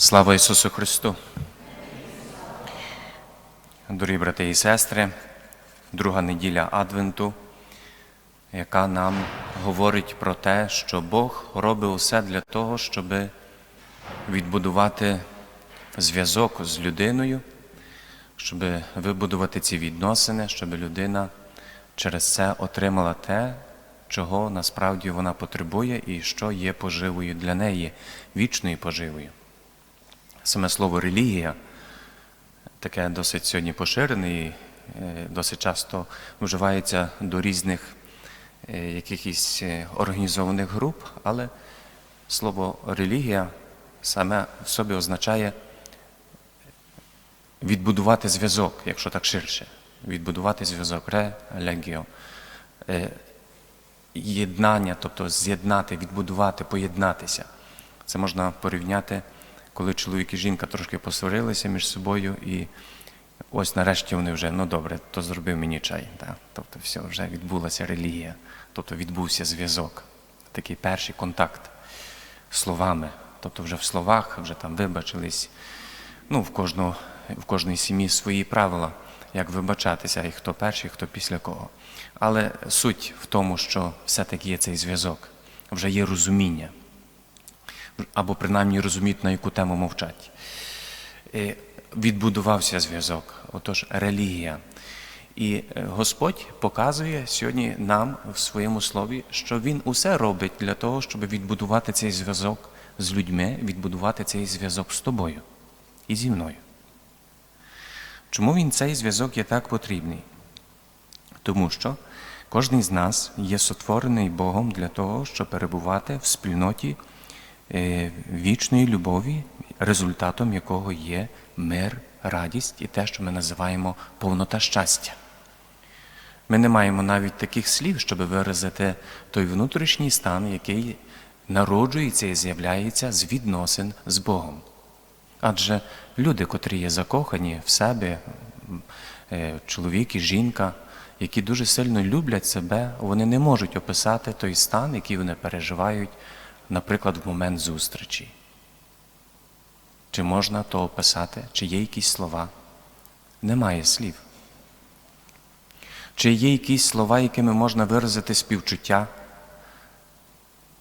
Слава Ісусу Христу! Дорогі брати і сестри, друга неділя Адвенту, яка нам говорить про те, що Бог робить усе для того, щоб відбудувати зв'язок з людиною, щоб вибудувати ці відносини, щоб людина через це отримала те, чого насправді вона потребує і що є поживою для неї, вічною поживою. Саме слово релігія таке досить сьогодні поширене і е, досить часто вживається до різних е, якихось е, організованих груп, але слово релігія саме в собі означає відбудувати зв'язок, якщо так ширше. Відбудувати зв'язок релегіо. Єднання, тобто з'єднати, відбудувати, поєднатися. Це можна порівняти коли чоловік і жінка трошки посварилися між собою, і ось нарешті вони вже, ну добре, то зробив мені чай. Так? Тобто, все, вже відбулася релігія, тобто відбувся зв'язок, такий перший контакт словами. Тобто вже в словах, вже там вибачились. Ну, в кожного, в кожній сім'ї свої правила, як вибачатися, і хто перший, хто після кого. Але суть в тому, що все-таки є цей зв'язок, вже є розуміння або принаймні розуміють, на яку тему мовчать. Відбудувався зв'язок, отож, релігія. І е, Господь показує сьогодні нам в своєму слові, що Він усе робить для того, щоб відбудувати цей зв'язок з людьми, відбудувати цей зв'язок з тобою і зі мною. Чому він цей зв'язок є так потрібний? Тому що кожен з нас є сотворений Богом для того, щоб перебувати в спільноті Е, вічної любові, результатом якого є мир, радість і те, що ми називаємо повнота щастя. Ми не маємо навіть таких слів, щоб виразити той внутрішній стан, який народжується і з'являється з відносин з Богом. Адже люди, котрі є закохані в себе, е, чоловік і жінка, які дуже сильно люблять себе, вони не можуть описати той стан, який вони переживають наприклад, в момент зустрічі. Чи можна то описати, чи є якісь слова? Немає слів. Чи є якісь слова, якими можна виразити співчуття?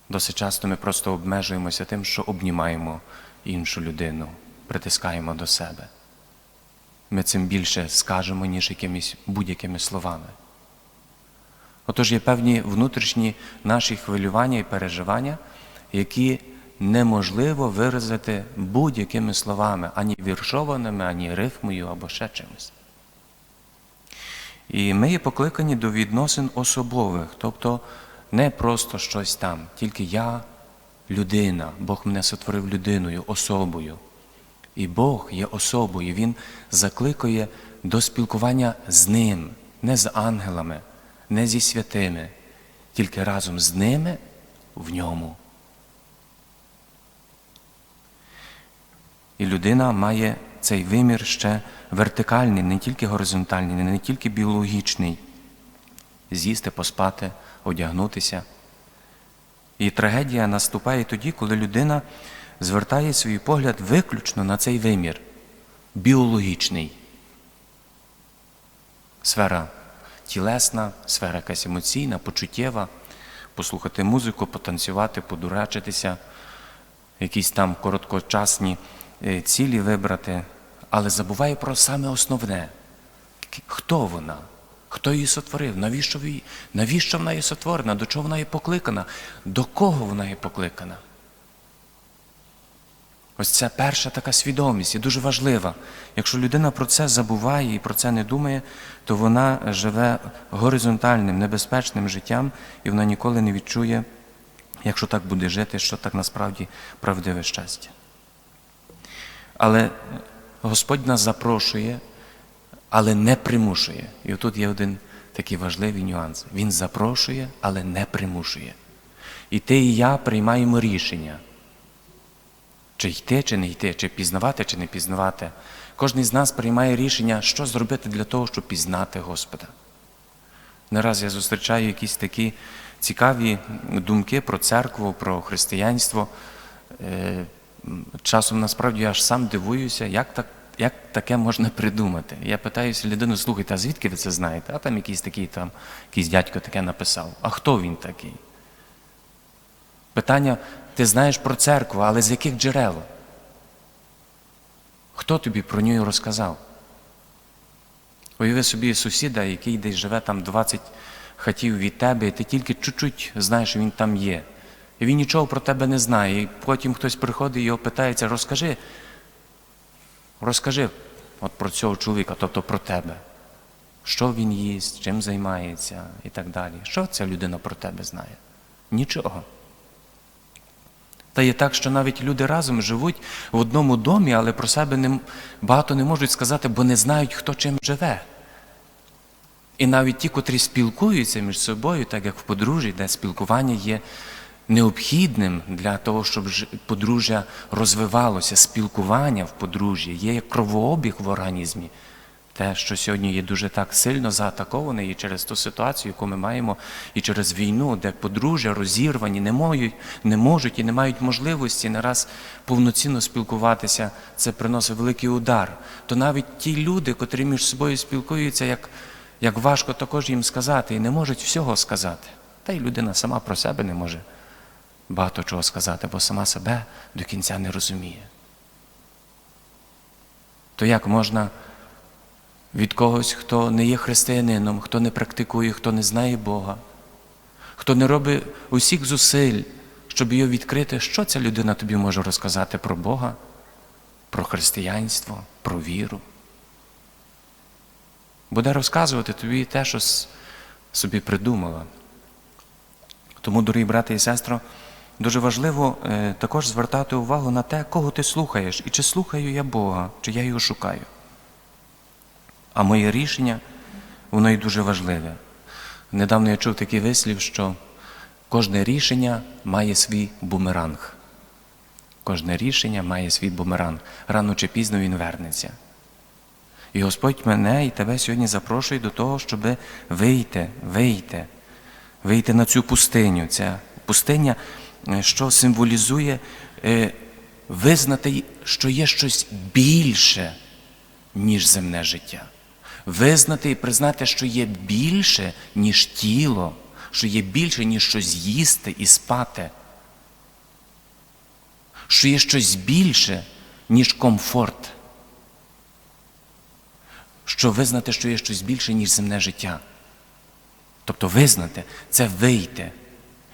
Досить часто ми просто обмежуємося тим, що обнімаємо іншу людину, притискаємо до себе. Ми цим більше скажемо, ніж якимись будь-якими словами. Отож є певні внутрішні наші хвилювання і переживання які неможливо виразити будь-якими словами, ані віршованими, ані рифмою або ще чимось. І ми є покликані до відносин особових, тобто не просто щось там, тільки я людина, Бог мене сотворив людиною, особою. І Бог є особою, Він закликає до спілкування з Ним, не з ангелами, не зі святими, тільки разом з ними в ньому. І людина має цей вимір ще вертикальний, не тільки горизонтальний, не тільки біологічний. З'їсти, поспати, одягнутися. І трагедія наступає тоді, коли людина звертає свій погляд виключно на цей вимір біологічний. Сфера тілесна, сфера якась емоційна, почуттєва, послухати музику, потанцювати, подурачитися, якісь там короткочасні цілі вибрати, але забуває про саме основне. Хто вона? Хто її сотворив? Навіщо її? Навіщо вона є сотворена? До чого вона є покликана? До кого вона є покликана? Ось це перша така свідомість і дуже важлива. Якщо людина про це забуває і про це не думає, то вона живе горизонтальним, небезпечним життям, і вона ніколи не відчує, якщо так буде жити, що так насправді правдиве щастя. Але Господь нас запрошує, але не примушує. І отут є один такий важливий нюанс. Він запрошує, але не примушує. І ти і я приймаємо рішення, чи йти, чи не йти, чи пізнавати, чи не пізнавати. Кожен з нас приймає рішення, що зробити для того, щоб пізнати Господа. Не раз я зустрічаю якісь такі цікаві думки про церкву, про християнство. Часом насправді я аж сам дивуюся, як так. Як таке можна придумати? Я питаюся людину, слухайте, а звідки ви це знаєте? А там якийсь такий там, якийсь дядько таке написав. А хто він такий? Питання: ти знаєш про церкву, але з яких джерел? Хто тобі про нього розказав? Уяви собі сусіда, який десь живе там 20 хатів від тебе, і ти тільки чуть-чуть знаєш, що він там є. І він нічого про тебе не знає. І потім хтось приходить і його питається, розкажи, розкажи от про цього чоловіка, тобто про тебе. Що він їсть, чим займається і так далі. Що ця людина про тебе знає? Нічого. Та є так, що навіть люди разом живуть в одному домі, але про себе не, багато не можуть сказати, бо не знають, хто чим живе. І навіть ті, котрі спілкуються між собою, так як в подружжі, де спілкування є необхідним для того, щоб подружжя розвивалося, спілкування в подружжі, є як кровообіг в організмі. Те, що сьогодні є дуже так сильно заатаковане і через ту ситуацію, яку ми маємо, і через війну, де подружжя розірвані, не можуть, не можуть і не мають можливості не раз повноцінно спілкуватися, це приносить великий удар. То навіть ті люди, котрі між собою спілкуються, як, як важко також їм сказати, і не можуть всього сказати. Та й людина сама про себе не може багато чого сказати, бо сама себе до кінця не розуміє. То як можна від когось, хто не є християнином, хто не практикує, хто не знає Бога, хто не робить усіх зусиль, щоб його відкрити, що ця людина тобі може розказати про Бога, про християнство, про віру. Буде розказувати тобі те, що собі придумала. Тому, дорогі брати і сестри, дуже важливо е, також звертати увагу на те, кого ти слухаєш, і чи слухаю я Бога, чи я його шукаю. А моє рішення, воно і дуже важливе. Недавно я чув такий вислів, що кожне рішення має свій бумеранг. Кожне рішення має свій бумеранг. Рано чи пізно він вернеться. І Господь мене і тебе сьогодні запрошує до того, щоб вийти, вийти, вийти на цю пустиню. Ця пустиня, що символізує е, визнати, що є щось більше, ніж земне життя. Визнати і признати, що є більше, ніж тіло, що є більше, ніж щось їсти і спати, що є щось більше, ніж комфорт. Що визнати, що є щось більше, ніж земне життя. Тобто визнати це вийти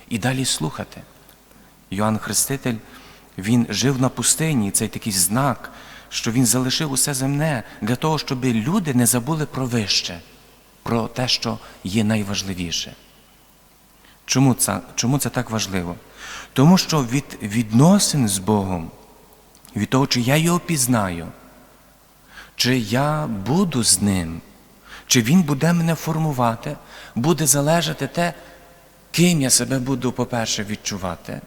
і далі слухати. Йоанн Хреститель, він жив на пустині, і це такий знак, що він залишив усе земне для того, щоб люди не забули про вище, про те, що є найважливіше. Чому це, чому це так важливо? Тому що від відносин з Богом, від того, чи я його пізнаю, чи я буду з ним, чи він буде мене формувати, буде залежати те, ким я себе буду, по-перше, відчувати,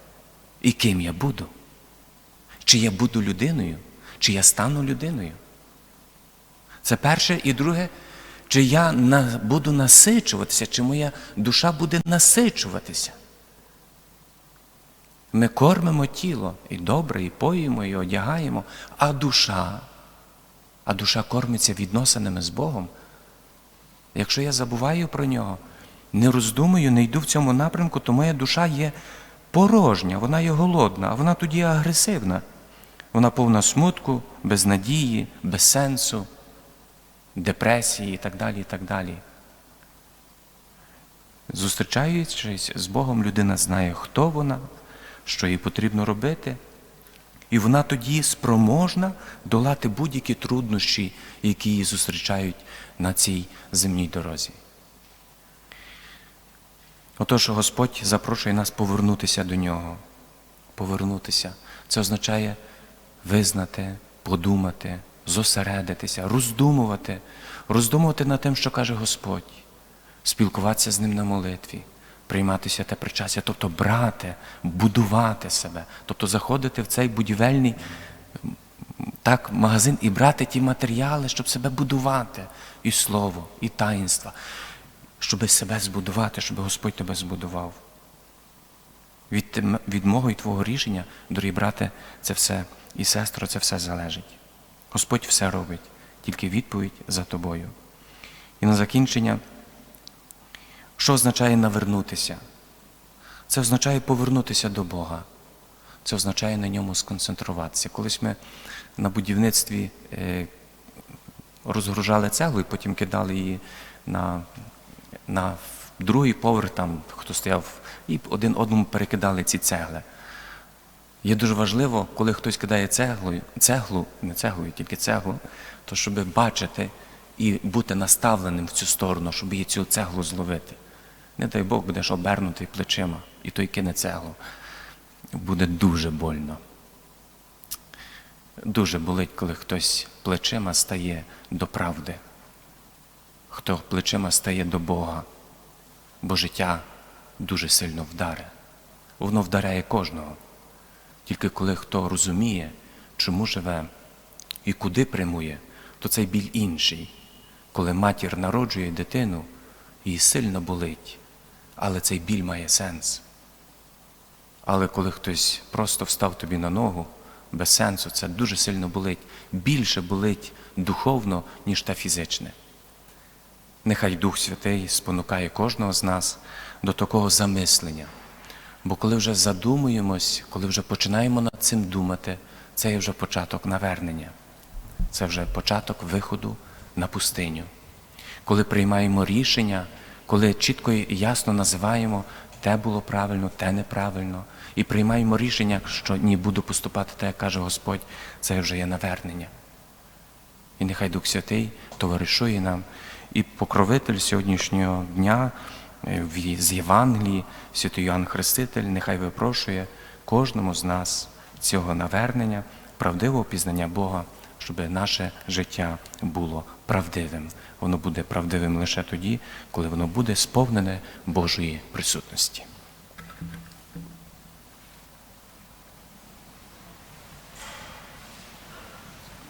і ким я буду. Чи я буду людиною, чи я стану людиною. Це перше. І друге, чи я буду насичуватися, чи моя душа буде насичуватися. Ми кормимо тіло і добре, і поїмо, і одягаємо, а душа, а душа кормиться відносинами з Богом. Якщо я забуваю про нього, не роздумую, не йду в цьому напрямку, то моя душа є порожня, вона є голодна, а вона тоді агресивна. Вона повна смутку, безнадії, без сенсу, депресії і так далі. і так далі. Зустрічаючись з Богом, людина знає, хто вона, що їй потрібно робити, і вона тоді спроможна долати будь-які труднощі, які її зустрічають на цій земній дорозі. Отож, Господь запрошує нас повернутися до нього. Повернутися. Це означає визнати, подумати, зосередитися, роздумувати, роздумувати над тим, що каже Господь, спілкуватися з ним на молитві, прийматися те причастя, тобто брати, будувати себе, тобто заходити в цей будівельний так, магазин і брати ті матеріали, щоб себе будувати, і слово, і таїнства, щоб себе збудувати, щоб Господь тебе збудував. Від, від мого і твого рішення, дорогі брате, це все і сестро, це все залежить. Господь все робить, тільки відповідь за тобою. І на закінчення, що означає навернутися? Це означає повернутися до Бога. Це означає на ньому сконцентруватися. Колись ми на будівництві е, розгружали цеглу і потім кидали її на, на другий поверх, там хто стояв, і один одному перекидали ці цегли. Є дуже важливо, коли хтось кидає цеглою, цеглу, не цеглою, тільки цеглу, то щоб бачити і бути наставленим в цю сторону, щоб її цю цеглу зловити. Не дай Бог, будеш обернутий плечима, і той кине цеглу. Буде дуже больно. Дуже болить, коли хтось плечима стає до правди, хто плечима стає до Бога, бо життя дуже сильно вдаре. Воно вдаряє кожного. Тільки коли хто розуміє, чому живе і куди прямує, то цей біль інший. Коли матір народжує дитину, їй сильно болить, але цей біль має сенс. Але коли хтось просто встав тобі на ногу, без сенсу, це дуже сильно болить. Більше болить духовно, ніж та фізичне. Нехай Дух Святий спонукає кожного з нас до такого замислення. Бо коли вже задумуємось, коли вже починаємо над цим думати, це є вже початок навернення, це вже початок виходу на пустиню. Коли приймаємо рішення, коли чітко і ясно називаємо, те було правильно, те неправильно, і приймаємо рішення, що ні буду поступати так, як каже Господь, це вже є навернення. І нехай Дух Святий товаришує нам і покровитель сьогоднішнього дня е, з Євангелії, святий Йоанн Хреститель, нехай випрошує кожному з нас цього навернення, правдивого пізнання Бога, щоб наше життя було правдивим. Воно буде правдивим лише тоді, коли воно буде сповнене Божої присутності.